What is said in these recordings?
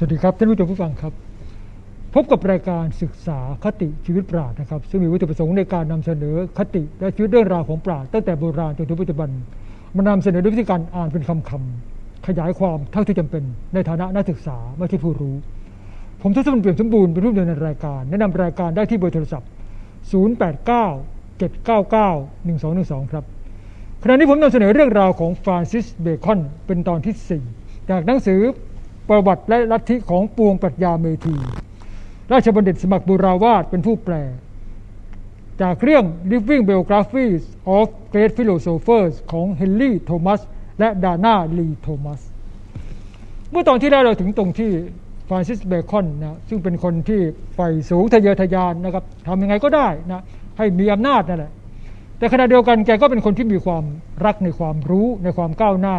สวัสดีครับท่านผู้ชมผู้ฟังครับ พบกับรายการศึกษาคติชีวิตปราชญ์นะครับซึ่งมีวัตถุประสงค์ในการนำเสนอคติและชีวิตเรื่องราวของปราชญ์ตั้งแต่โบราณจนถึงปัจจุบันมานำเสนอด้วยวิธีการอ่านเป็นคำคำๆขยายความเท่าที่จำเป็น ในฐานะนักศึกษาไม่ใช่ผู้รู้ ผมทศพลเปี่ยมสมบูรณ์เป็นผู้ดำเนินรายการ แนะนำรายการได้ที่เบอร์โทรศัพท์ 089 799 1212 ครับขณะนี้ผมนำเสนอเรื่องราวของฟรานซิสเบคอนเป็นตอนที่ 4 จากหนังสือ ประวัติและลัทธิของปวงปรัชญาเมธี ราชบัณฑิตสมัครบุราวาสเป็นผู้แปล จากเรื่อง Living Biographies of Great Philosophers ของเฮนรี่โทมัสและดาน่าลีโทมัส เมื่อตอนที่แล้วเราถึงตรงที่ฟรานซิสเบคอนนะซึ่งเป็นคนที่ใฝ่สูงทะเยอทะยานนะครับทำยังไงก็ได้นะให้มีอำนาจนั่นแหละแต่ขณะเดียวกันแกก็เป็นคนที่มีความรักในความรู้ในความก้าวหน้า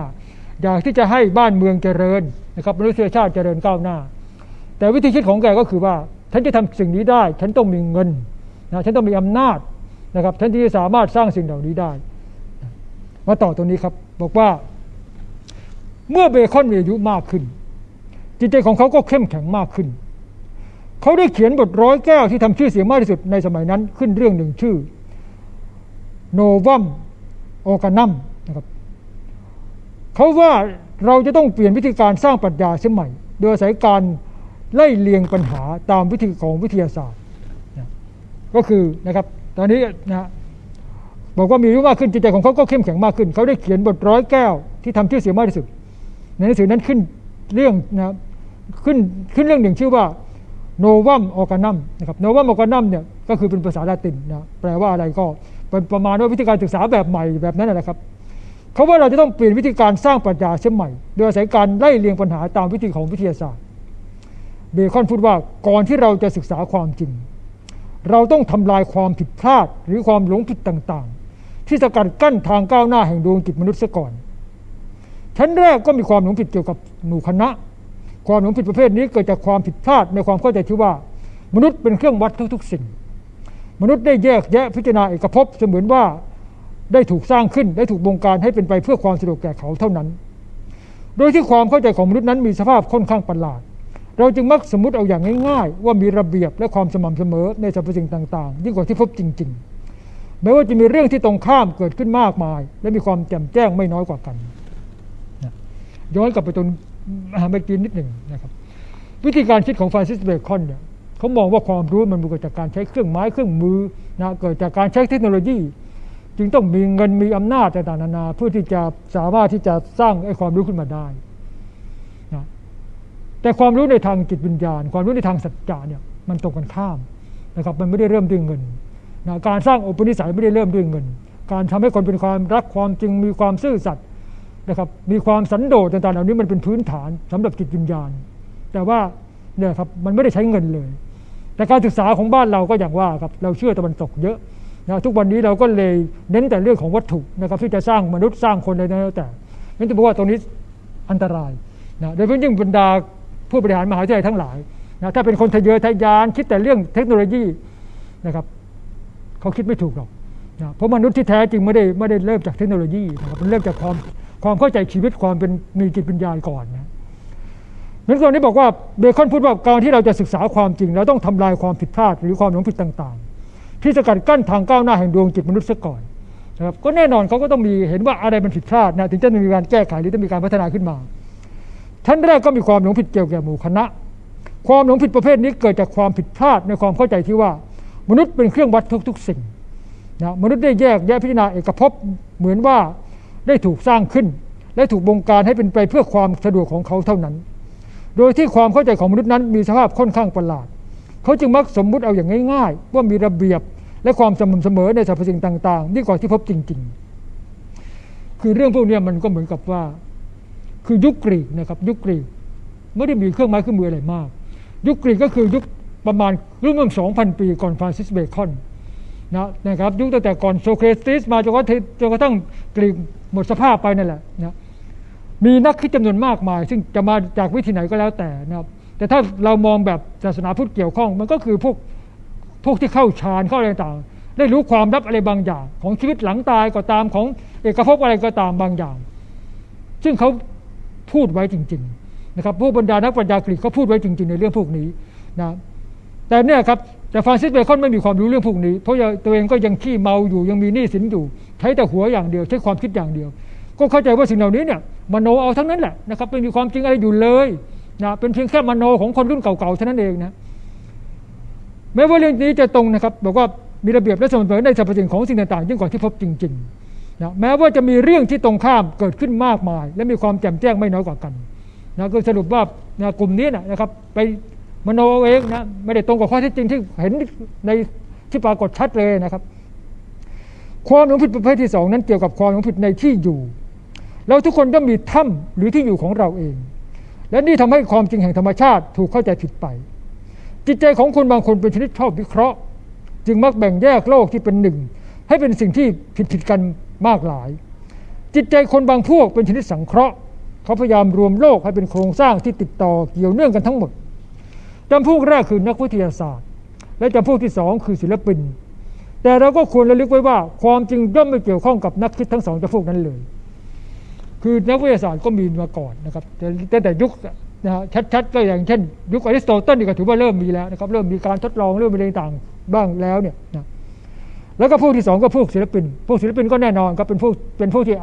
อยากที่จะให้บ้านเมืองเจริญ นะครับมนุษยชาติเจริญก้าวหน้า แต่วิธีคิดของแกก็คือว่า ฉันจะทำสิ่งนี้ได้ ฉันต้องมีเงินนะฉันต้องมีอำนาจนะครับฉันที่จะสามารถสร้างสิ่งเหล่านี้ได้ มาต่อตรงนี้ครับ บอกว่า เมื่อเบคอนมีอายุมากขึ้น จิตใจของเขาก็เข้มแข็งมากขึ้น เขาได้เขียนบทร้อยแก้วที่ทำชื่อเสียงมากที่สุดในสมัยนั้นขึ้นเรื่องหนึ่งชื่อโนวัมโอกานัมนะครับเขาว่า เราจะต้องเปลี่ยนวิธีการสร้างปรัชญาเสียใหม่ โดยอาศัยการไล่เลียงปัญหาตามวิธีของวิทยาศาสตร์นะก็คือนะครับ ตอนนี้นะบอกว่ามีอายุมากขึ้นจิตใจของเขาก็เข้มแข็งมากขึ้น เขาได้เขียนบทร้อยแก้วที่ทำชื่อเสียงมากที่สุด ในหนังสือนั้นขึ้นเรื่องนะขึ้นขึ้นเรื่องหนึ่งชื่อว่าโนวัมออกานัมนะครับโนวัมออกานัมเนี่ยก็คือเป็นภาษาละตินนะแปลว่าอะไรก็เป็นประมาณว่าวิธีการศึกษาแบบใหม่แบบนั้นนะครับ เขาว่าเราจะต้องเปลี่ยนวิธีการสร้างปรัชญาเช่นใหม่ โดยอาศัยการไล่เลียงปัญหาตามวิธีของวิทยาศาสตร์ เบคอนพูดว่าก่อนที่เราจะศึกษาความจริง เราต้องทำลายความผิดพลาดหรือความหลงผิดต่างๆ ที่สกัดกั้นทางก้าวหน้าแห่งดวงจิตมนุษย์ซะก่อน ชั้นแรกก็มีความหลงผิดเกี่ยวกับหมู่คณะ ความหลงผิดประเภทนี้เกิดจากความผิดพลาดในความเข้าใจที่ว่า มนุษย์เป็นเครื่องวัดทุกๆสิ่ง มนุษย์ได้แยกแยะพิจารณาเอกภพเสมือนว่า ได้ถูกสร้างขึ้นได้ถูกบงการให้เป็นไปเพื่อความสะดวกแก่เขาเท่านั้น โดยที่ความเข้าใจของมนุษย์นั้นมีสภาพค่อนข้างประหลาด เราจึงมักสมมติเอาอย่างง่ายๆ ว่ามีระเบียบและความสม่ำเสมอในสรรพสิ่งต่างๆ ยิ่งกว่าที่พบจริง ๆ แม้ว่าจะมีเรื่องที่ตรงข้ามเกิดขึ้นมากมาย และมีความแจ่มแจ้งไม่น้อยกว่ากัน ย้อนกลับไปตรงเมื่อกี้นิดหนึ่งนะครับ วิธีการคิดของฟรานซิสเบคอนเนี่ยเขามองว่าความรู้มันเกิดจากการใช้เครื่องไม้เครื่องมือนะเกิดจากการใช้เทคโนโลยี จึงต้องมีเงินมีอำนาจต่างๆนานา เพื่อที่จะสามารถที่จะสร้างไอ้ความรู้ขึ้นมาได้นะแต่ความรู้ในทางจิตวิญญาณ ความรู้ในทางสัจจะเนี่ยมันตรงกันข้ามนะครับมันไม่ได้เริ่มด้วยเงินนะการสร้างอุปนิสัยไม่ได้เริ่มด้วยเงิน การทำให้คนเป็นความรักความจริงมีความซื่อสัตย์นะครับมีความสันโดษต่างๆเหล่านี้มันเป็นพื้นฐานสำหรับจิตวิญญาณ แต่ว่าเนี่ยครับมันไม่ได้ใช้เงินเลย แต่การศึกษาของบ้านเราก็อย่างว่าครับเราเชื่อตะวันตกเยอะ นะทุกวันนี้เราก็เลยเน้นแต่เรื่องของวัตถุนะครับที่จะสร้างมนุษย์สร้างคนอะไรแล้วแต่นั่นจะบอกว่าตรงนี้อันตรายนะโดยเฉพาะยิ่งบรรดาผู้บริหารมหาวิทยาลัยทั้งหลายนะถ้าเป็นคนทะเยอทะยานคิดแต่เรื่องเทคโนโลยีนะครับเขาคิดไม่ถูกหรอกนะเพราะมนุษย์ที่แท้จริงไม่ได้ไม่ได้เริ่มจากเทคโนโลยีนะครับมันเริ่มจากความความเข้าใจชีวิตความเป็นมีจิตวิญญาณก่อนนะนั้นตอนนี้บอกว่าเบคอนพูดว่าการที่เราจะศึกษาความจริง เราต้องทำลายความผิดพลาดหรือความหลงผิดต่าง ที่สกัดกั้นทางก้าวหน้าแห่งดวงจิตมนุษย์ซะก่อนนะครับก็แน่นอนเขาก็ต้องมีเห็นว่าอะไรมันผิดพลาดนะถึงจะมีการแก้ไขหรือจะมีการพัฒนาขึ้นมาชั้นแรกก็มีความหลงผิดเกี่ยวกับหมู่คณะ ความหลงผิดประเภทนี้เกิดจากความผิดพลาดในความเข้าใจที่ว่า มนุษย์เป็นเครื่องวัดทุกๆสิ่งนะมนุษย์ได้แยกแยะพิจารณาเอกภพเหมือนว่าได้ถูกสร้างขึ้น และถูกบงการให้เป็นไปเพื่อความสะดวกของเขาเท่านั้น โดยที่ความเข้าใจของมนุษย์นั้นมีสภาพค่อนข้างประหลาด เขาจึงมักสมมุติเอาอย่างง่าย ๆ ว่ามีระเบียบ และความสม่ำเสมอในสรรพสิ่งต่างๆยิ่งกว่าที่พบจริง ๆ คือเรื่องพวกนี้มันก็เหมือนกับว่า คือยุคกรีกนะครับ ยุคกรีกไม่ได้มีเครื่องไม้เครื่องมืออะไรมาก ยุคกรีกก็คือยุคประมาณรุ่นเมื่อสองพันปีก่อนฟรานซิสเบคอนนะนะครับยุคตั้งแต่ก่อนโซเครติสมาจนกระทั่งจนกระทั่งกรีกหมดสภาพไปนั่นแหละนะมีนักคิดจำนวนมากมาย ซึ่งจะมาจากวิธีไหนก็แล้วแต่นะครับแต่ถ้าเรามองแบบศาสนาพุทธเกี่ยวข้อง มันก็คือพวก พวกที่เข้าฌานเข้าอะไรต่างๆได้รู้ความลับอะไรบางอย่าง ของชีวิตหลังตายก็ตามของเอกภพอะไรก็ตามบางอย่าง ซึ่งเขาพูดไว้จริง ๆ นะครับพวกบรรดานักปรัชญากรีกเขาพูดไว้จริง ๆ ในเรื่องพวกนี้นะแต่เนี่ยครับแต่ฟรานซิสเบคอนไม่มีความรู้เรื่องพวกนี้ เพราะตัวเองก็ยังขี้เมาอยู่ยังมีหนี้สินอยู่ ใช้แต่หัวอย่างเดียว ใช้ความคิดอย่างเดียว ก็เข้าใจว่าสิ่งเหล่านี้เนี่ยมโนเอาทั้งนั้นแหละนะครับไม่มีความจริงอะไรอยู่เลยนะเป็นเพียงแค่มโนของคนรุ่นเก่าๆเท่านั้นเองนะ แม้ว่าเรื่องนี้จะตรงนะครับบอกว่ามีระเบียบและสมบูรณ์ในสรรพสิ่งของสิ่งต่างๆยิ่งกว่าที่พบจริงๆนะแม้ว่าจะมีเรื่องที่ตรงข้ามเกิดขึ้นมากมาย และมีความแจ่มแจ้งไม่น้อยกว่ากันนะก็สรุปว่านะกลุ่มนี้นะครับไปมโนเองนะไม่ได้ตรงกับข้อเท็จจริงที่เห็นในที่ปรากฏชัดเลยนะครับ ความหลงผิดประเภทที่สองนั้นเกี่ยวกับความหลงผิดในที่อยู่เราทุกคนต้องมีถ้ำหรือที่อยู่ของเราเอง และนี่ทำให้ความจริงแห่งธรรมชาติถูกเข้าใจผิดไป จิตใจของคนบางคนเป็นชนิดชอบวิเคราะห์ จึงมักแบ่งแยกโลกที่เป็นหนึ่ง ให้เป็นสิ่งที่ผิดผิดกันมากหลาย จิตใจคนบางพวกเป็นชนิดสังเคราะห์ เขาพยายามรวมโลกให้เป็นโครงสร้างที่ติดต่อเกี่ยวเนื่องกันทั้งหมดจำพวกแรกคือนักวิทยาศาสตร์ และจำพวกที่สองคือศิลปิน แต่เราก็ควรระลึกไว้ว่า ความจริงย่อมไม่เกี่ยวข้องกับนักคิดทั้งสองจำพวกนั้นเลย คือนักวิทยาศาสตร์ก็มีมาก่อนนะครับแต่แต่ยุค นะฮะชัดๆก็อย่างเช่น ยุคอริสโตเติลนี่ก็ถือว่าเริ่มมีแล้วนะครับเริ่มมีการทดลองเริ่มมีอะไรต่างบ้างแล้วเนี่ยนะแล้วก็พวกที่สองก็พวกศิลปิน พวกศิลปินก็แน่นอนครับเป็นพวกเป็นพวกที่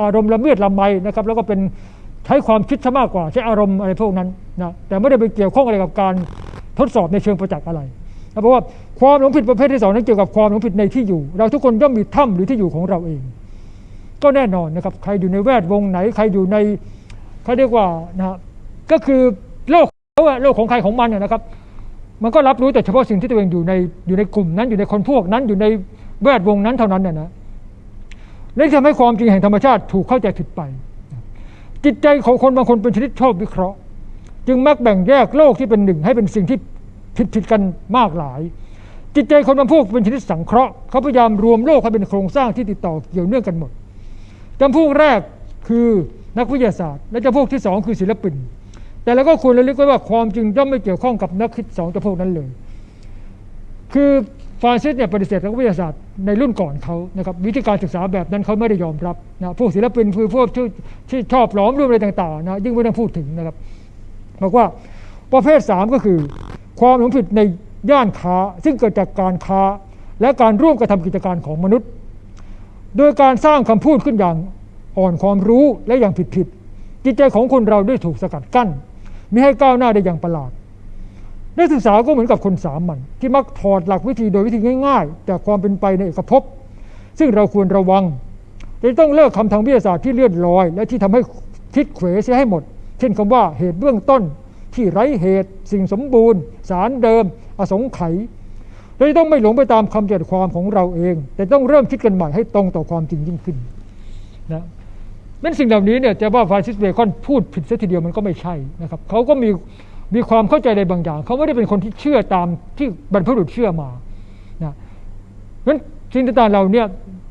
อารมณ์ละเมียดละไมนะครับ แล้วก็เป็นใช้ความคิดซะมากกว่าใช้อารมณ์อะไรพวกนั้นนะแต่ไม่ได้ไปเกี่ยวข้องอะไรกับการทดสอบในเชิงประจักษ์อะไรเพราะว่าความหลงผิดประเภทที่สองนั้นเกี่ยวกับความหลงผิดในที่อยู่ เราทุกคนย่อมมีถ้ำหรือที่อยู่ของเราเอง ก็แน่นอนนะครับใครอยู่ในแวดวงไหน ใครอยู่ใน เขาเรียกว่านะก็คือโลกเขาอะโลกของใครของมันนะครับ มันก็รับรู้แต่เฉพาะสิ่งที่ตัวเองอยู่ในอยู่ในกลุ่มนั้นอยู่ในคนพวกนั้นอยู่ในแวดวงนั้นเท่านั้นเนี่ยนะและทำให้ความจริงแห่งธรรมชาติถูกเข้าใจผิดไป จิตใจของคนบางคนเป็นชนิดชอบวิเคราะห์ จึงมักแบ่งแยกโลกที่เป็นหนึ่งให้เป็นสิ่งที่ผิดผิดกันมากหลาย จิตใจคนบางพวกเป็นชนิดสังเคราะห์เขาพยายามรวมโลกให้เป็นโครงสร้างที่ติดต่อเกี่ยวเนื่องกันหมดจำพวกแรกคือ นักวิทยาศาสตร์ และจำพวกที่สองคือศิลปิน แต่เราก็ควรระลึกไว้ว่าความจริงย่อมไม่เกี่ยวข้องกับนักคิดสองจำพวกนั้นเลย คือฟรานซิสเนี่ยปฏิเสธนักวิทยาศาสตร์ในรุ่นก่อนเขานะครับวิธีการศึกษาแบบนั้นเขาไม่ได้ยอมรับนะพวกศิลปินคือพวกที่ที่ชอบหลอมรวมอะไรต่างๆนะยิ่งไม่ต้องพูดถึงนะครับบอกว่าประเภทสามก็คือ ความหลงผิดในย่านค้า ซึ่งเกิดจากการค้า และการร่วมกระทำกิจการของมนุษย์ โดยการสร้างคำพูดขึ้นอย่าง อ่อนความรู้และอย่างผิดๆจิตใจของคนเราได้ถูกสกัดกั้นมิให้ก้าวหน้าได้อย่างประหลาดนักศึกษาก็เหมือนกับคนสามัญที่มักถอดหลักวิธีโดยวิธีง่ายๆ จากความเป็นไปในเอกภพซึ่งเราควรระวังจะต้องเลิกคำทางวิทยาศาสตร์ที่เลื่อนลอย และที่ทำให้คิดเขวเสียให้หมด เช่นคำว่าเหตุเบื้องต้น ที่ไร้เหตุ สิ่งสมบูรณ์ สารเดิม อสงไขยเราจะต้องไม่หลงไปตามคำจำกัดความของเราเอง แต่ต้องเริ่มคิดกันใหม่ให้ตรงต่อความจริงยิ่งขึ้นนะ เป็นสิ่งเหล่านี้เนี่ยจะว่าฟรานซิสเบคอนพูดผิดซะทีเดียวมันก็ไม่ใช่นะครับเขาก็มีมีความเข้าใจในบางอย่างเขาไม่ได้เป็นคนที่เชื่อตามที่บรรพบุรุษเชื่อมานะเพราะสิ่งต่างๆเราเนี่ย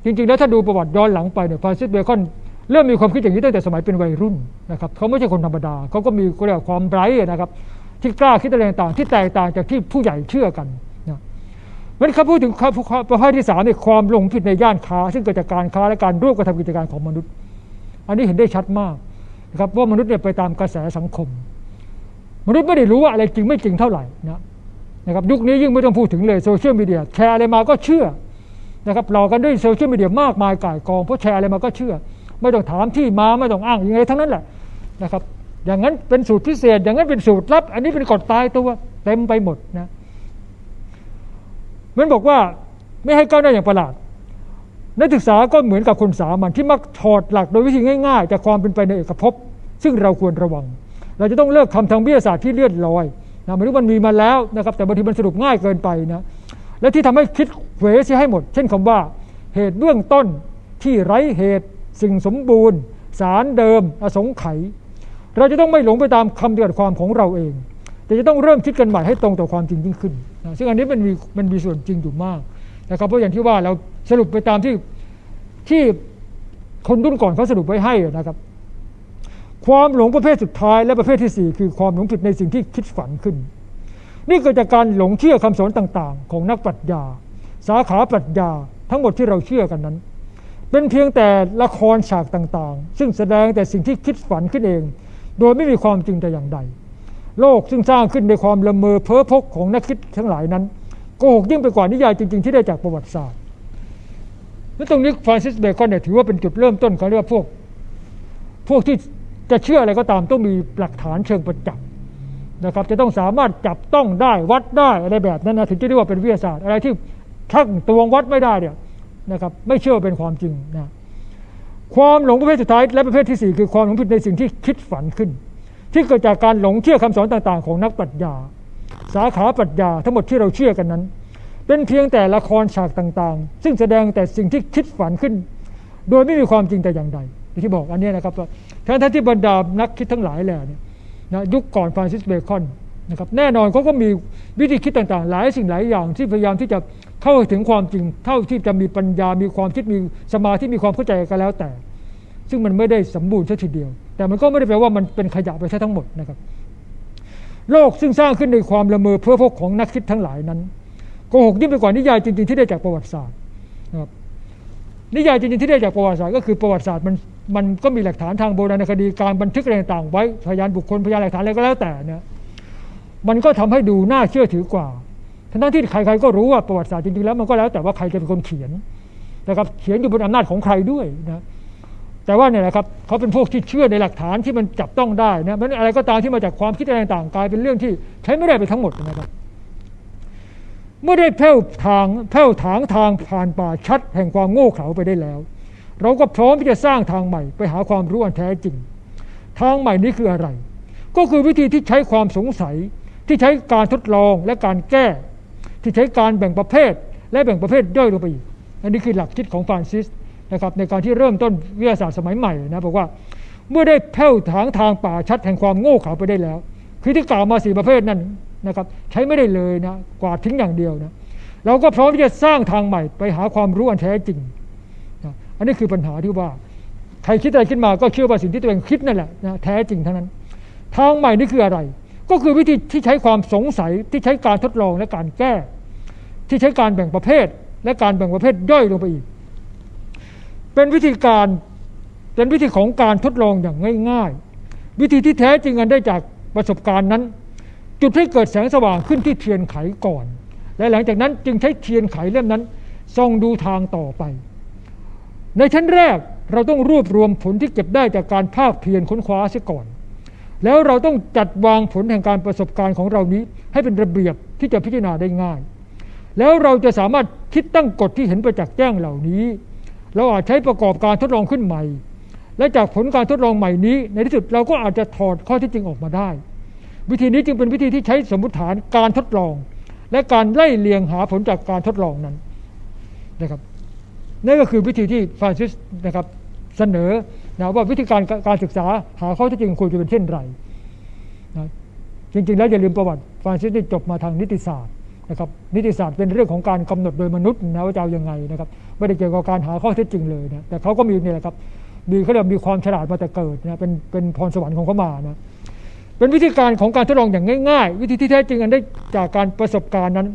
จริงๆ แล้วถ้าดูประวัติย้อนหลังไปเนี่ยฟรานซิสเบคอนเริ่มมีความคิดอย่างนี้ตั้งแต่สมัยเป็นวัยรุ่นนะครับเขาไม่ใช่คนธรรมดาเขาก็มีเรียกความไร้นะครับ ที่กล้าคิดอะไรต่างๆที่แตกต่างจากที่ผู้ใหญ่เชื่อกันนะมันเขาพูดถึงประเภทที่สามในความลงผิดในย่านค้า ซึ่งเกิดจากการค้าและการร่วมกระทำกิจการของมนุษย์ อันนี้เห็นได้ชัดมากนะครับว่ามนุษย์เนี่ยไปตามกระแสสังคม มนุษย์ไม่ได้รู้ว่าอะไรจริงไม่จริงเท่าไหร่นะนะครับยุคนี้ยิ่งไม่ต้องพูดถึงเลยโซเชียลมีเดียแชร์อะไรมาก็เชื่อนะครับหลอกกันด้วยโซเชียลมีเดียมากมายก่ายกองเพราะแชร์อะไรมาก็เชื่อ ไม่ต้องถามที่มาไม่ต้องอ้างยังไงทั้งนั้นแหละนะครับ อย่างนั้นเป็นสูตรพิเศษ อย่างนั้นเป็นสูตรลับ อันนี้เป็นกฎตายตัวเต็มไปหมดนะมันบอกว่าไม่ให้ก้าวหน้าอย่างประหลาด นักศึกษาก็เหมือนกับคนสามัญที่มักถอดหลักโดยวิธีง่ายๆ จากความเป็นไปในเอกภพซึ่งเราควรระวัง เราจะต้องเลิกคำทางวิทยาศาสตร์ที่เลื่อนลอยนะไม่รู้มันมีมาแล้วนะครับ แต่บางทีมันสรุปง่ายเกินไปนะและที่ทำให้คิดเวเสียให้หมด เช่นคำว่าเหตุเบื้องต้นที่ไร้เหตุ สิ่งสมบูรณ์ สารเดิม อสงไขยเราจะต้องไม่หลงไปตามคำเดือดความของเราเอง แต่จะต้องเริ่มคิดกันใหม่ให้ตรงต่อความจริงยิ่งขึ้นนะซึ่งอันนี้มันมีมันมีส่วนจริงอยู่มาก นะครับเพราะอย่างที่ว่าเราสรุปไปตามที่ที่คนรุ่นก่อนเขาสรุปไว้ให้นะครับ ความหลงประเภทสุดท้ายและประเภทที่ 4 คือความหลงผิดในสิ่งที่คิดฝันขึ้น นี่เกิดจากการหลงเชื่อคำสอนต่างๆ ของนักปรัชญา สาขาปรัชญาทั้งหมดที่เราเชื่อกันนั้น เป็นเพียงแต่ละครฉากต่างๆ ซึ่งแสดงแต่สิ่งที่คิดฝันขึ้นเอง โดยไม่มีความจริงแต่อย่างใด โลกซึ่งสร้างขึ้นในความละเมอเพ้อพกของนักคิดทั้งหลายนั้น โกหกยิ่งไปกว่านิยายจริง ๆ ที่ได้จากประวัติศาสตร์และตรงนี้ฟรานซิสเบคอนเนี่ยถือว่าเป็นจุดเริ่มต้นเขาเรียกว่าพวก พวกที่จะเชื่ออะไรก็ตามต้องมีหลักฐานเชิงประจักษ์นะครับ จะต้องสามารถจับต้องได้วัดได้อะไรแบบนั้นนะถึงจะเรียกว่าเป็นวิทยาศาสตร์ อะไรที่ชั่งตวงวัดไม่ได้เนี่ยนะครับ ไม่เชื่อเป็นความจริงนะความหลงประเภทสุดท้ายและประเภทที่ 4 คือความหลงผิดในสิ่งที่คิดฝันขึ้น ที่เกิดจากการหลงเชื่อคำสอนต่าง ๆ ของนักปรัชญา สาขาปรัชญาทั้งหมดที่เราเชื่อกันนั้น เป็นเพียงแต่ละครฉากต่างๆ ซึ่งแสดงแต่สิ่งที่คิดฝันขึ้น โดยไม่มีความจริงแต่อย่างใดที่บอกอันนี้นะครับทั้งที่บรรดานักคิดทั้งหลายแหล่เนี่ยนะยุคก่อนฟรานซิสเบคอนนะครับแน่นอนเขาก็มีวิธีคิดต่างๆ หลายสิ่งหลายอย่างที่พยายามที่จะเข้าถึงความจริง เท่าที่จะมีปัญญา มีความคิดมีสมาธิมีความเข้าใจกันแล้วแต่ ซึ่งมันไม่ได้สมบูรณ์ซะทีเดียว แต่มันก็ไม่ได้แปลว่ามันเป็นขยะไปซะทั้งหมดนะครับ โลกซึ่งสร้างขึ้นในความละเมอเพ้อพกของนักคิดทั้งหลายนั้นโกหกยิ่งไปกว่านิยายจริงๆที่ได้จากประวัติศาสตร์นะครับนิยายจริงๆที่ได้จากประวัติศาสตร์ก็คือประวัติศาสตร์มันมันก็มีหลักฐานทางโบราณคดีการบันทึกอะไรต่างๆไว้พยานบุคคลพยานหลักฐานอะไรก็แล้วแต่เนี่ยมันก็ทำให้ดูน่าเชื่อถือกว่าทั้งที่ใครๆก็รู้ว่าประวัติศาสตร์จริงๆแล้วมันก็แล้วแต่ว่าใครจะเป็นคนเขียนนะครับเขียนอยู่บนอำนาจของใครด้วยนะ แต่ว่าเนี่ยนะครับเขาเป็นพวกที่เชื่อในหลักฐานที่มันจับต้องได้นะมันอะไรก็ตามที่มาจากความคิดอะไรต่างกลายเป็นเรื่องที่ใช้ไม่ได้ไปทั้งหมดนะครับเมื่อได้แผ่วทางแผ่วถางทางผ่านป่าชัด แห่งความโง่เขลาไปได้แล้ว เราก็พร้อมที่จะสร้างทางใหม่ไปหาความรู้อันแท้จริง ทางใหม่นี้คืออะไร ก็คือวิธีที่ใช้ความสงสัย ที่ใช้การทดลองและการแก้ ที่ใช้การแบ่งประเภท และแบ่งประเภทย่อยลงไปอีกอันนี้คือหลักคิดของฟรานซิส นะครับในการที่เริ่มต้นวิทยาศาสตร์สมัยใหม่นะบอกว่าเมื่อได้แผ่วถางทางป่าชัดแห่งความโง่เขลาไปได้แล้ว คือที่กล่าวมาสี่ประเภทนั้นนะครับใช้ไม่ได้เลยนะกวาดทิ้งอย่างเดียวนะเราก็พร้อมที่จะสร้างทางใหม่ไปหาความรู้อันแท้จริงนะอันนี้คือปัญหาที่ว่าใครคิดอะไรขึ้นมาก็เชื่อว่าสิ่งที่ตัวเองคิดนั่นแหละนะแท้จริงทั้งนั้น ทางใหม่นี่คืออะไร ก็คือวิธีที่ใช้ความสงสัยที่ใช้การทดลองและการแก้ ที่ใช้การแบ่งประเภท และการแบ่งประเภทย่อยลงไปอีก เป็นวิธีการเป็นวิธีของการทดลองอย่างง่ายๆ วิธีที่แท้จริงอันได้จากประสบการณ์นั้น จุดให้เกิดแสงสว่างขึ้นที่เทียนไขก่อน และหลังจากนั้นจึงใช้เทียนไขเล่มนั้นส่องดูทางต่อไป ในชั้นแรกเราต้องรวบรวมผลที่เก็บได้จากการภาคเพียรค้นคว้าเสียก่อน แล้วเราต้องจัดวางผลแห่งการประสบการณ์ของเรานี้ ให้เป็นระเบียบที่จะพิจารณาได้ง่าย แล้วเราจะสามารถคิดตั้งกฎที่เห็นประจักษ์แจ้งเหล่านี้ เราอาจใช้ประกอบการทดลองขึ้นใหม่ และจากผลการทดลองใหม่นี้ ในที่สุดเราก็อาจจะถอดข้อที่จริงออกมาได้ วิธีนี้จึงเป็นวิธีที่ใช้สมมติฐานการทดลอง และการไล่เลียงหาผลจากการทดลองนั้นนะครับนั่นก็คือวิธีที่ฟรานซิสนะครับเสนอนะว่าวิธีการการศึกษาหาข้อที่จริงควรจะเป็นเช่นไรนะจริงๆ แล้วอย่าลืมประวัติฟรานซิสที่จบมาทางนิติศาสตร์ นะครับนิติศาสตร์เป็นเรื่องของการกำหนดโดยมนุษย์นะว่าจะเอายังไงนะครับไม่ได้เกี่ยวกับการหาข้อเท็จจริงเลยนะแต่เขาก็มีนี่แหละครับมีเขาเรียกมีความฉลาดมาแต่เกิดนะเป็นเป็นพรสวรรค์ของเขามานะเป็นวิธีการของการทดลองอย่างง่ายๆ วิธีที่แท้จริงอันได้จากการประสบการณ์นั้น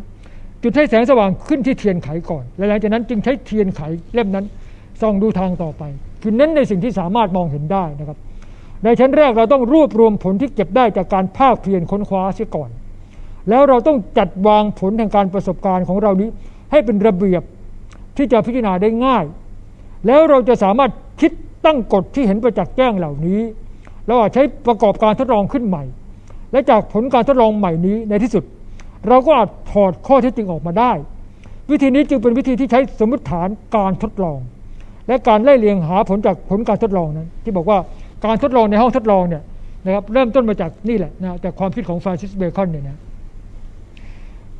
จุดให้แสงสว่างขึ้นที่เทียนไขก่อน และหลังจากนั้นจึงใช้เทียนไขเล่มนั้นส่องดูทางต่อไป คือเน้นในสิ่งที่สามารถมองเห็นได้นะครับ ในชั้นแรกเราต้องรวบรวมผลที่เก็บได้จากการภาคเพียรค้นคว้าเสียก่อน แล้วเราต้องจัดวางผลทางการประสบการณ์ของเรานี้ ให้เป็นระเบียบที่จะพิจารณาได้ง่าย แล้วเราจะสามารถคิดตั้งกฎที่เห็นประจักษ์แจ้งเหล่านี้เราอาจใช้ประกอบการทดลองขึ้นใหม่ และจากผลการทดลองใหม่นี้ในที่สุด เราก็อาจถอดข้อเท็จจริงออกมาได้ วิธีนี้จึงเป็นวิธีที่ใช้สมมติฐานการทดลอง และการไล่เลียงหาผลจากผลการทดลองนั้น ที่บอกว่าการทดลองในห้องทดลองเนี่ยนะครับเริ่มต้นมาจากนี่แหละนะจากความคิดของฟรานซิสเบคอนเนี่ยนะ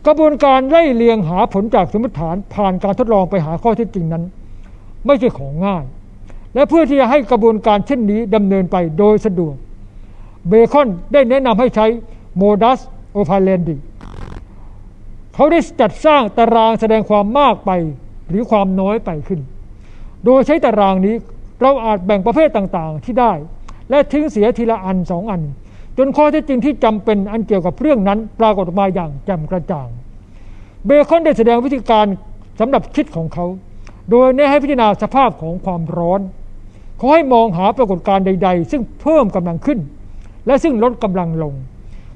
กระบวนการไล่เลียงหาผลจากสมมติฐานผ่านการทดลองไปหาข้อเท็จจริงนั้น ไม่ใช่ของง่าย และเพื่อที่จะให้กระบวนการเช่นนี้ดำเนินไปโดยสะดวก เบคอนได้แนะนำให้ใช้โมดัสโอพาเลนดีเขาได้จัดสร้างตารางแสดงความมากไปหรือความน้อยไปขึ้น โดยใช้ตารางนี้เราอาจแบ่งประเภทต่างๆที่ได้ และทิ้งเสียทีละอันสองอัน จนข้อเท็จจริงที่จำเป็นอันเกี่ยวกับเรื่องนั้น ปรากฏมาอย่างแจ่มกระจ่าง เบคอนได้แสดงวิธีการสำหรับคิดของเขา โดยแนะให้พิจารณาสภาพของความร้อนเขาให้มองหาปรากฏการณ์ใด ๆ ซึ่งเพิ่มกำลังขึ้น และซึ่งลดกำลังลง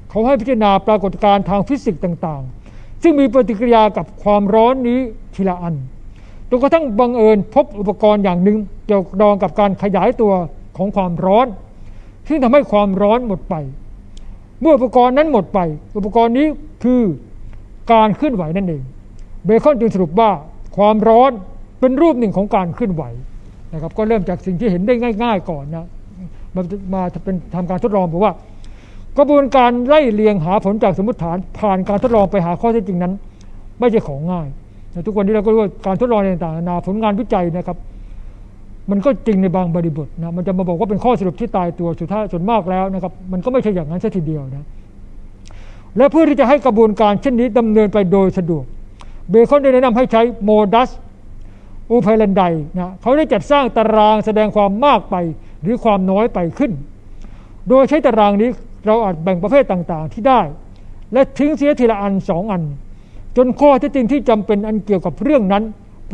เขาให้พิจารณาปรากฏการณ์ทางฟิสิกส์ต่างๆ ซึ่งมีปฏิกิริยากับความร้อนนี้ทีละอันจนกระทั่งบังเอิญพบอุปกรณ์อย่างหนึ่งเกี่ยวดองกับการขยายตัวของความร้อน ซึ่งทำให้ความร้อนหมดไป เมื่ออุปกรณ์นั้นหมดไป อุปกรณ์นี้คือการเคลื่อนไหวนั่นเอง เบคอนจึงสรุปว่าความร้อนเป็นรูปหนึ่งของการเคลื่อนไหวนะครับก็เริ่มจากสิ่งที่เห็นได้ง่าย ๆ ก่อนนะมามาเป็นทำการทดลองบอกว่า กระบวนการไล่เลียงหาผลจากสมมติฐานผ่านการทดลองไปหาข้อเท็จจริงนั้น ไม่ใช่ของง่ายแต่ทุกวันนี้เราก็รู้ว่าการทดลองต่างๆนานาผลงานวิจัยนะครับ มันก็จริงในบางบริบทนะมันจะมาบอกว่าเป็นข้อสรุปที่ตายตัวสุดท้ายส่วนมากแล้วนะครับมันก็ไม่ใช่อย่างนั้นซะทีเดียวนะและเพื่อที่จะให้กระบวนการเช่นนี้ดำเนินไปโดยสะดวก เบคอนได้แนะนำให้ใช้โมดัสอูเพลันไดนะเขาได้จัดสร้างตารางแสดงความมากไปหรือความน้อยไปขึ้น โดยใช้ตารางนี้เราอาจแบ่งประเภทต่างๆที่ได้ และทิ้งเสียทีละอันสองอัน จนข้อที่จริงที่จำเป็นอันเกี่ยวกับเรื่องนั้น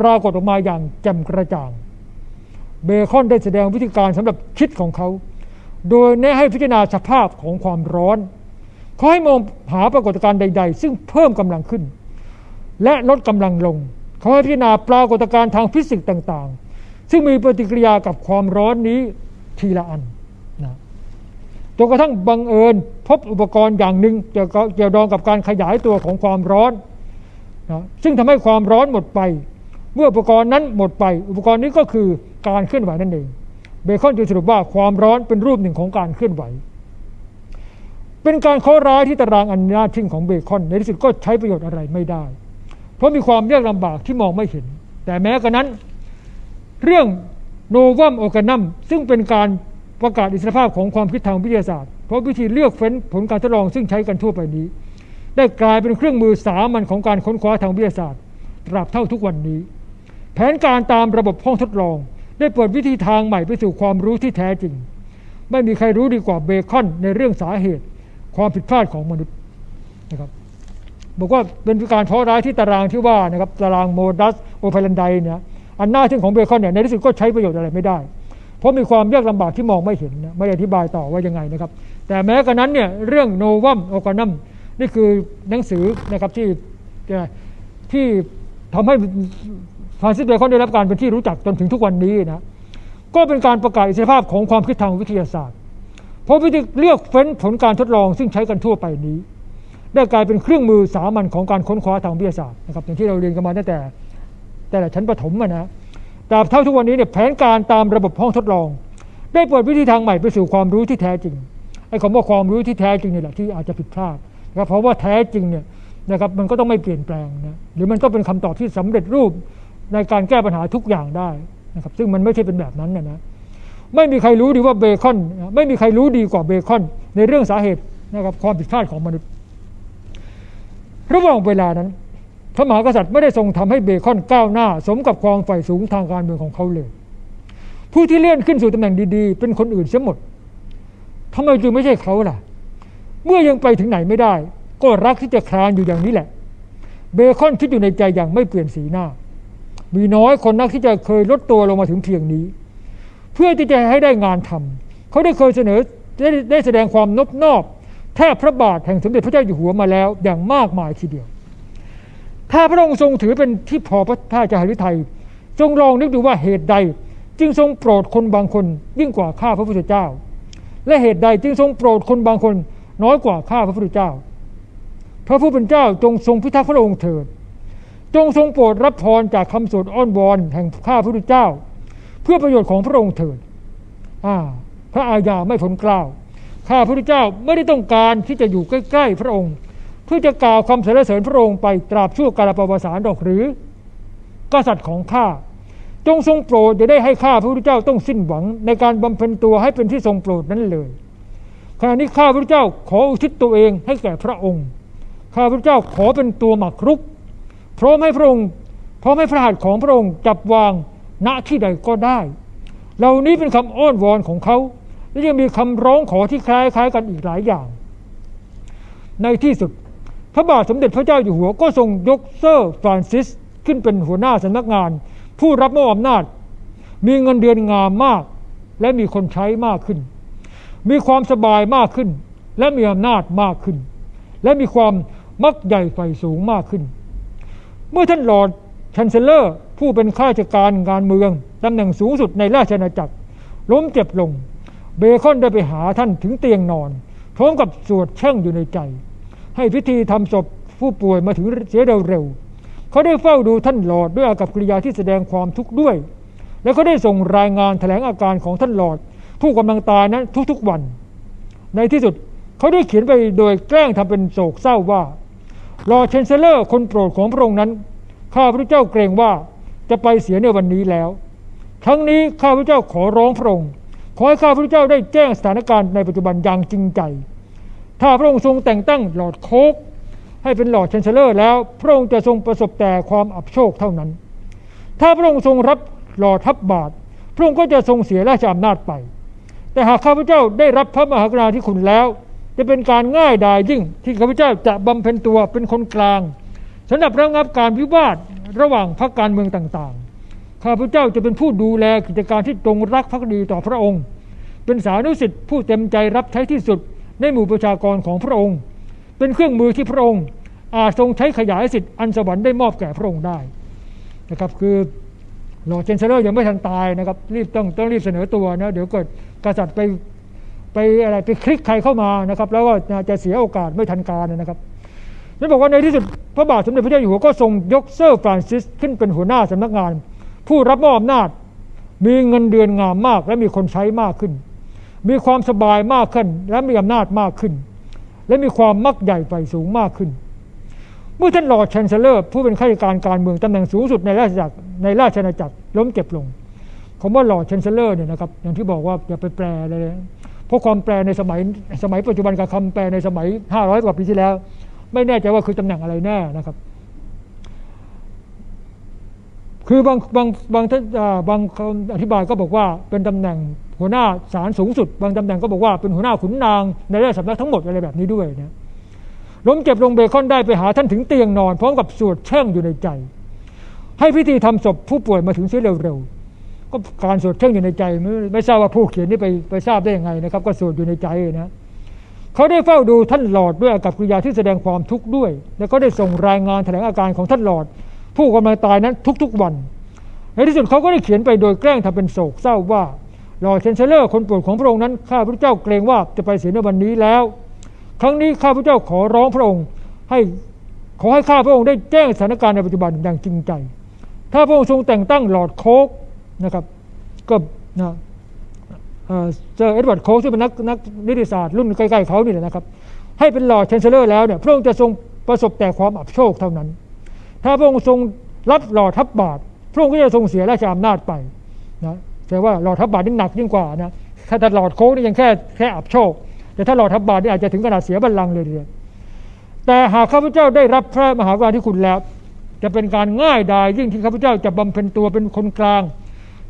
ปรากฏออกมาอย่างแจ่มกระจ่าง เบคอนได้แสดงวิธีการสำหรับคิดของเขา โดยแนะให้พิจารณาสภาพของความร้อนเขาให้มองหาปรากฏการณ์ใด ๆ ซึ่งเพิ่มกำลังขึ้น และลดกำลังลง เขาให้พิจารณาปรากฏการณ์ทางฟิสิกส์ต่างๆ ซึ่งมีปฏิกิริยากับความร้อนนี้ทีละอันนะจนกระทั่งบังเอิญพบอุปกรณ์อย่างหนึ่งเกี่ยวดองกับการขยายตัวของความร้อนนะซึ่งทำให้ความร้อนหมดไป เมื่ออุปกรณ์นั้นหมดไป อุปกรณ์นี้ก็คือ การเคลื่อนไหวนั่นเองเบคอนจึงสรุปว่าความร้อนเป็นรูปหนึ่งของการเคลื่อนไหว เป็นการข้อร้ายที่ตารางอันน่าทึ่งของเบคอน ในที่สุดก็ใช้ประโยชน์อะไรไม่ได้ เพราะมีความยากลำบากที่มองไม่เห็น แต่แม้กระนั้น เรื่องโนวัมโอกานัมซึ่งเป็นการประกาศอิสรภาพของความคิดทางวิทยาศาสตร์ เพราะวิธีเลือกเฟ้นผลการทดลองซึ่งใช้กันทั่วไปนี้ ได้กลายเป็นเครื่องมือสามัญของการค้นคว้าทางวิทยาศาสตร์ตราบเท่าทุกวันนี้ แผนการตามระบบห้องทดลอง ได้เปิดวิธีทางใหม่ไปสู่ความรู้ที่แท้จริง ไม่มีใครรู้ดีกว่าเบคอนในเรื่องสาเหตุ ความผิดพลาดของมนุษย์นะครับบอกว่าเป็นการเพราะร้ายที่ตารางที่ว่านะครับตารางโมดัสโอเพลันไดเนี่ยอันน้าทึ่งของเบคอนเนี่ยในที่สุดก็ใช้ประโยชน์อะไรไม่ได้ เพราะมีความยากลำบากที่มองไม่เห็นนะไม่ได้อธิบายต่อว่ายังไงนะครับ แต่แม้กระนั้นเนี่ยเรื่องโนวัมโอกานัมนี่คือหนังสือนะครับที่ที่ทำให้ ฟรานซิสเบคอนได้รับการเป็นที่รู้จักจนถึงทุกวันนี้นะก็เป็นการประกาศอิสรภาพของความคิดทางวิทยาศาสตร์ เพราะวิธีเลือกเฟ้นผลการทดลองซึ่งใช้กันทั่วไปนี้ ได้กลายเป็นเครื่องมือสามัญของการค้นคว้าทางวิทยาศาสตร์นะครับอย่างที่เราเรียนกันมาตั้งแต่ แต่ละชั้นประถมนะแต่เท่าทุกวันนี้เนี่ยแผนการตามระบบห้องทดลอง ได้เปิดวิธีทางใหม่ไปสู่ความรู้ที่แท้จริงไอ้คำว่าความรู้ที่แท้จริงนี่แหละที่อาจจะผิดพลาดนะครับเพราะว่าแท้จริงเนี่ยนะครับมันก็ต้องไม่เปลี่ยนแปลงนะหรือมันก็เป็นคำตอบที่สำเร็จรูป ในการแก้ปัญหาทุกอย่างได้นะครับซึ่งมันไม่ใช่เป็นแบบนั้นนะนะไม่มีใครรู้ดีว่าเบคอน ไม่มีใครรู้ดีกว่าเบคอน ในเรื่องสาเหตุนะครับความผิดพลาดของมนุษย์ ระหว่างเวลานั้นพระมหากษัตริย์ไม่ได้ทรงทำให้เบคอนก้าวหน้า สมกับความใฝ่สูงทางการเมืองของเขาเลย ผู้ที่เลื่อนขึ้นสู่ตำแหน่งดีๆ เป็นคนอื่นเสียหมดทำไมจึงไม่ใช่เขาล่ะ เมื่อยังไปถึงไหนไม่ได้ ก็รักที่จะคลานอยู่อย่างนี้แหละ เบคอนคิดอยู่ในใจอย่างไม่เปลี่ยนสีหน้า มีน้อยคนนักที่จะเคยลดตัวลงมาถึงเพียงนี้ เพื่อที่จะให้ได้งานทำเขาได้เคยเสนอได้ได้แสดงความนบนอบแทบพระบาทแห่งสมเด็จพระเจ้าอยู่หัวมาแล้วอย่างมากมายทีเดียว ถ้าพระองค์ทรงถือเป็นที่พอพระทัยจาริไทยจงลองนึกดูว่าเหตุใด จึงทรงโปรดคนบางคนยิ่งกว่าข้าพระพุทธเจ้า และเหตุใดจึงทรงโปรดคนบางคนน้อยกว่าข้าพระพุทธเจ้า พระผู้เป็นเจ้าจงทรงพิทักษ์พระองค์เถิด จงทรงโปรดรับพรจากคำสวดอ้อนวอนแห่งข้าพระพุทธเจ้า เพื่อประโยชน์ของพระองค์เถิดอ่าพระอาญาไม่ผลกล่าวข้าพระพุทธเจ้าไม่ได้ต้องการที่จะอยู่ใกล้ๆ พระองค์ เพื่อจะกล่าวคำสรรเสริญพระองค์ไปตราบชั่วกาลประวัติศาสตร์ดอกหรือ กษัตริย์ของข้าจงทรงโปรดจะได้ให้ข้าพระพุทธเจ้าต้องสิ้นหวัง ในการบำเพ็ญตัวให้เป็นที่ทรงโปรดนั้นเลยขณะนี้ข้าพระพุทธเจ้าขออุทิศตัวเองให้แก่พระองค์ ข้าพระพุทธเจ้าขอเป็นตัวหมักรุก พร้อมให้พระองค์พร้อมให้พระหัตถ์ของพระองค์จับวางณที่ใดก็ได้ เหล่านี้เป็นคำอ้อนวอนของเขา และยังมีคำร้องขอที่คล้ายคล้ายกันอีกหลายอย่าง ในที่สุด พระบาทสมเด็จพระเจ้าอยู่หัวก็ทรงยกเซอร์ฟรานซิสขึ้นเป็นหัวหน้าสำนักงาน ผู้รับมอบอำนาจ มีเงินเดือนงามมาก และมีคนใช้มากขึ้น มีความสบายมากขึ้น และมีอำนาจมากขึ้น และมีความมักใหญ่ไฟสูงมากขึ้น เมื่อท่านหลอร์ดชันเซลเลอร์ ผู้เป็นข้าราชการงานเมืองตำแหน่งสูงสุดในราชอาณาจักร ล้มเจ็บลง เบคอนได้ไปหาท่านถึงเตียงนอนพร้อมกับสวดแช่งอยู่ในใจ ให้พิธีทำศพผู้ป่วยมาถึงเสียเร็วๆเขาได้เฝ้าดูท่านหลอดด้วยอากับกิริยาที่แสดงความทุกข์ด้วย และเขาได้ส่งรายงานแถลงอาการของท่านหลอด ผู้กำลังตายนั้นทุกๆวัน ในที่สุดเขาได้เขียนไปโดยแกล้งทำเป็นโศกเศร้าว่า ลอดเชนเซเลอร์คนโปรดของพระองค์นั้น ข้าพระเจ้าเกรงว่าจะไปเสียในวันนี้แล้ว ทั้งนี้ข้าพระเจ้าขอร้องพระองค์ ขอให้ข้าพระเจ้าได้แจ้งสถานการณ์ในปัจจุบันอย่างจริงใจ ถ้าพระองค์ทรงแต่งตั้งหลอดโคกให้เป็นหลอดเชนเซเลอร์แล้ว พระองค์จะทรงประสบแต่ความอับโชคเท่านั้น ถ้าพระองค์ทรงรับหลอดทับบาท พระองค์ก็จะทรงเสียราชอำนาจไป แต่หากข้าพเจ้าได้รับพระมหากรุณาธิคุณแล้ว จะเป็นการง่ายดายยิ่งที่ข้าพเจ้าจะบำเพ็ญตัวเป็นคนกลางสำหรับระงับการวิวาทระหว่างพรรคการเมืองต่างๆ ข้าพเจ้าจะเป็นผู้ดูแลกิจการที่ตรงรักภักดีต่อพระองค์ เป็นสานุสิทธิ์ผู้เต็มใจรับใช้ที่สุดในหมู่ประชากรของพระองค์ เป็นเครื่องมือที่พระองค์ อาจทรงใช้ขยายสิทธิ์อันสวรรค์ได้มอบแก่พระองค์ได้นะครับคือหลอดเชนเซอร์ยังไม่ทันตายนะครับรีบต้องต้องรีบเสนอตัวนะเดี๋ยวเกิดกษัตริย์ไป ไปอะไรไปคลิกใครเข้ามานะครับ แล้วก็จะเสียโอกาสไม่ทันการนะครับนั่นบอกว่าในที่สุดพระบาทสมเด็จพระเจ้าอยู่หัวก็ทรงยกเซอร์ฟรานซิสขึ้นเป็นหัวหน้าสำนักงาน ผู้รับมอบอำนาจ มีเงินเดือนงามมาก และมีคนใช้มากขึ้น มีความสบายมากขึ้น และมีอำนาจมากขึ้น และมีความมักใหญ่ไฟสูงมากขึ้น เมื่อท่านลอร์ดแชนเซลเลอร์ผู้เป็นข้าราชการการเมืองตำแหน่งสูงสุดในราชจักรในราชอาณาจักรล้มเจ็บลงคำว่าลอดแชนเซลเลอร์เนี่ยนะครับอย่างที่บอกว่าอย่าไปแปลเลย เพราะความแปลในสมัยสมัยปัจจุบันกับคำแปลในสมัย 500 กว่าปีที่แล้ว ไม่แน่ใจว่าคือตำแหน่งอะไรแน่นะครับ คือบางบางบางท่านบางคำอธิบายก็บอกว่าเป็นตำแหน่งหัวหน้าศาลสูงสุด บางตำแหน่งก็บอกว่าเป็นหัวหน้าขุนนาง ในราชสำนักทั้งหมดอะไรแบบนี้ด้วยนะล้มเจ็บลงเบคอนได้ไปหาท่านถึงเตียงนอน พร้อมกับสวดแช่งอยู่ในใจ ให้พิธีทำศพผู้ป่วยมาถึงเสียเร็วๆ ก็การสวดแช่งอยู่ในใจไม่ไม่ทราบว่าผู้เขียนนี่ไปไปทราบได้ยังไงนะครับ ก็สวดอยู่ในใจนะเขาได้เฝ้าดูท่านหลอดด้วยอากับกิริยาที่แสดงความทุกข์ด้วย แล้วก็ได้ส่งรายงานแถลงอาการของท่านหลอด ผู้กำลังตายนั้นทุกๆวัน ในที่สุดเขาก็ได้เขียนไปโดยแกล้งทำเป็นโศกเศร้าว่าหลอดเชนเซเลอร์คนโปรดของพระองค์นั้นข้าพระเจ้าเกรงว่าจะไปเสียในวันนี้แล้ว ครั้งนี้ข้าพระเจ้าขอร้องพระองค์ให้ขอให้ข้าพระองค์ได้แจ้งสถานการณ์ในปัจจุบันอย่างจริงใจ ถ้าพระองค์ทรงแต่งตั้งหลอดโคก นะครับก็นะเจอเอ็ดเวิร์ดโคกซึ่งเป็นนักนักนิติศาสตร์รุ่นใกล้ๆเขานี่แหละนะครับ ให้เป็นหลอดเชนเซเลอร์แล้วเนี่ยพระองค์จะทรงประสบแต่ความอับโชคเท่านั้น ถ้าพระองค์ทรงรับหลอดทับบาท พระองค์ก็จะทรงเสียราชอำนาจไปนะแต่ว่าหลอดทับบาทนี่หนักยิ่งกว่านะถ้าหลอดโค้กนี่ยังแค่แค่อับโชค แต่ถ้าหลอดทับบาทนี่อาจจะถึงขนาดเสียบัลลังก์เลยทีเดียวแต่หากข้าพเจ้าได้รับพระมหากรุณาธิคุณแล้ว จะเป็นการง่ายดายยิ่งที่ข้าพเจ้าจะบำเพ็ญตัวเป็นคนกลาง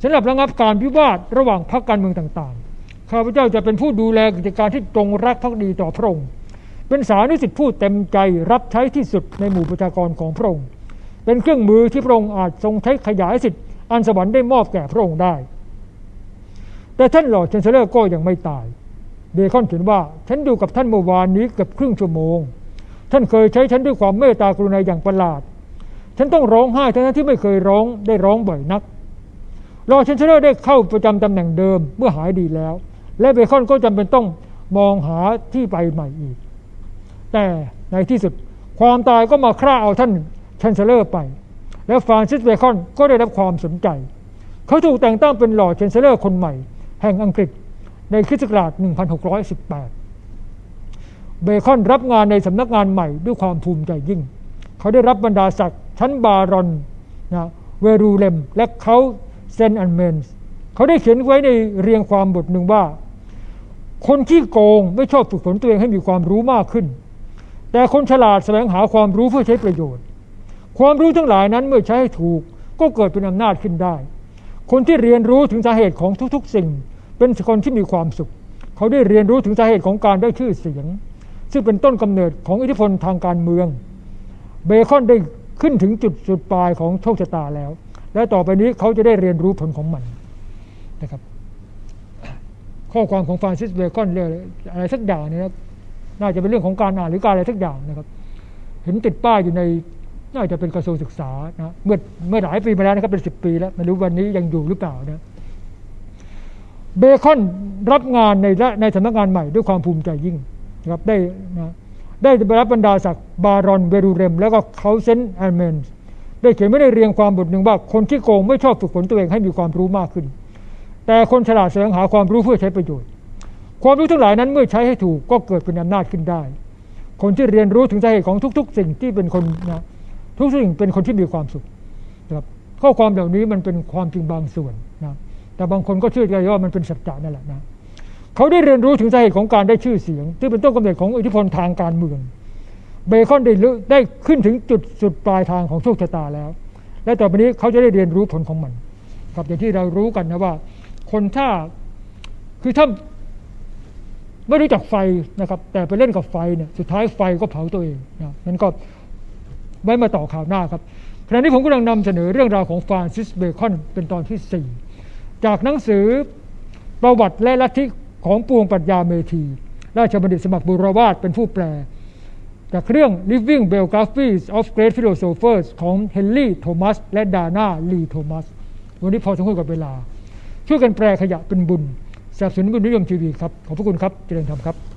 สำหรับระงับการพิวาทระหว่างพรรคการเมืองต่างๆ ข้าพเจ้าจะเป็นผู้ดูแลกิจการที่ตรงรักภักดีต่อพระองค์ เป็นสานุสิทธิผู้เต็มใจรับใช้ที่สุดในหมู่ประชากรของพระองค์ เป็นเครื่องมือที่พระองค์อาจทรงใช้ขยายสิทธิอันสวรรค์ได้มอบแก่พระองค์ได้ แต่ท่านหลอดเชนเซเลอร์ก็ยังไม่ตาย เบคอนเขียนว่า ฉันดูกับท่านเมื่อวานนี้เกือบครึ่งชั่วโมง ท่านเคยใช้ฉันด้วยความเมตตากรุณาอย่างประหลาด ฉันต้องร้องไห้ทั้งที่ไม่เคยร้องได้ร้องบ่อยนัก รอเชนเชอร์ได้เข้าประจำตำแหน่งเดิมเมื่อหายดีแล้ว และเบคอนก็จำเป็นต้องมองหาที่ไปใหม่อีก แต่ในที่สุดความตายก็มาฆ่าเอาท่านเชนเชอร์ไป แล้วฟรานซิสเบคอนก็ได้รับความสนใจ เขาถูกแต่งตั้งเป็นหลอดเชนเชอร์คนใหม่ แห่งอังกฤษในคริสต์ศักราช 1618 เบคอนรับงานในสำนักงานใหม่ด้วยความภูมิใจยิ่ง เขาได้รับบรรดาศักดิ์ชั้นบารอนนะเวรูเลม และเขา เซนอันเมนส์เขาได้เขียนไว้ในเรียงความบทหนึ่งว่า คนที่โกงไม่ชอบฝึกฝนตัวเองให้มีความรู้มากขึ้น แต่คนฉลาดแสวงหาความรู้เพื่อใช้ประโยชน์ ความรู้ทั้งหลายนั้นเมื่อใช้ให้ถูกก็เกิดเป็นอำนาจขึ้นได้ คนที่เรียนรู้ถึงสาเหตุของทุกๆ สิ่ง เป็นคนที่มีความสุข เขาได้เรียนรู้ถึงสาเหตุของการได้ชื่อเสียง ซึ่งเป็นต้นกำเนิดของอิทธิพลทางการเมือง เบคอนได้ขึ้นถึงจุดสุดปลายของโชคชะตาแล้ว และต่อไปนี้เขาจะได้เรียนรู้ผลของมันนะครับ ข้อความของฟรานซิสเบคอนเรื่องอะไรสักอย่างนี่นะน่าจะเป็นเรื่องของการอ่านหรือการอะไรสักอย่างนะครับ เห็นติดป้ายอยู่ในน่าจะเป็นกระทรวงศึกษานะเมื่อเมื่อหลายปีมาแล้วนะครับเป็นสิบปีแล้วไม่รู้วันนี้ยังอยู่หรือเปล่านะเบคอนรับงานในในสำนักงานใหม่ด้วยความภูมิใจยิ่งนะครับได้นะได้รับบรรดาศักดิ์บารอนเวรูเรม แล้วก็เขาเซนแอนเมน ได้เขียนไว้ในเรียงความบทหนึ่งว่าคนที่โกงไม่ชอบฝึกฝนตัวเองให้มีความรู้มากขึ้น แต่คนฉลาดแสวงหาความรู้เพื่อใช้ประโยชน์ ความรู้ทั้งหลายนั้นเมื่อใช้ให้ถูกก็เกิดเป็นอำนาจขึ้นได้ คนที่เรียนรู้ถึงสาเหตุของทุก ๆ สิ่งที่เป็นคนนะทุกสิ่งเป็นคนที่มีความสุขนะครับข้อความเหล่านี้มันเป็นความจริงบางส่วนนะแต่บางคนก็เชื่อใจว่ามันเป็นสัจจะนั่นแหละนะเขาได้เรียนรู้ถึงสาเหตุของการได้ชื่อเสียง ที่เป็นต้นกำเนิดของอิทธิพลทางการเมือง เบคอนได้ได้ขึ้นถึงจุดสุดปลายทางของโชคชะตาแล้ว และต่อไปนี้เขาจะได้เรียนรู้ผลของมัน ครับอย่างที่เรารู้กันนะว่า คนถ้าคือถ้าไม่รู้จักไฟนะครับ แต่ไปเล่นกับไฟเนี่ยสุดท้ายไฟก็เผาตัวเองนะนั่นก็ไว้มาต่อข่าวหน้าครับขณะนี้ผมกำลังนำเสนอเรื่องราวของฟรานซิสเบคอนเป็นตอนที่สี่จากหนังสือประวัติและลัทธิของปวงปรัชญาเมธี ราชบัณฑิตสมัครบุรวาทเป็นผู้แปล จากเรื่อง Living Biographies of Great Philosophers ของเฮนรี่โทมัสและดาน่าลีโทมัสวันนี้พอสมควรกับเวลา ช่วยกันแปลขยะเป็นบุญสนับสนุนบุญนิยมทีวีครับ ขอบพระคุณครับ เจริญธรรมครับ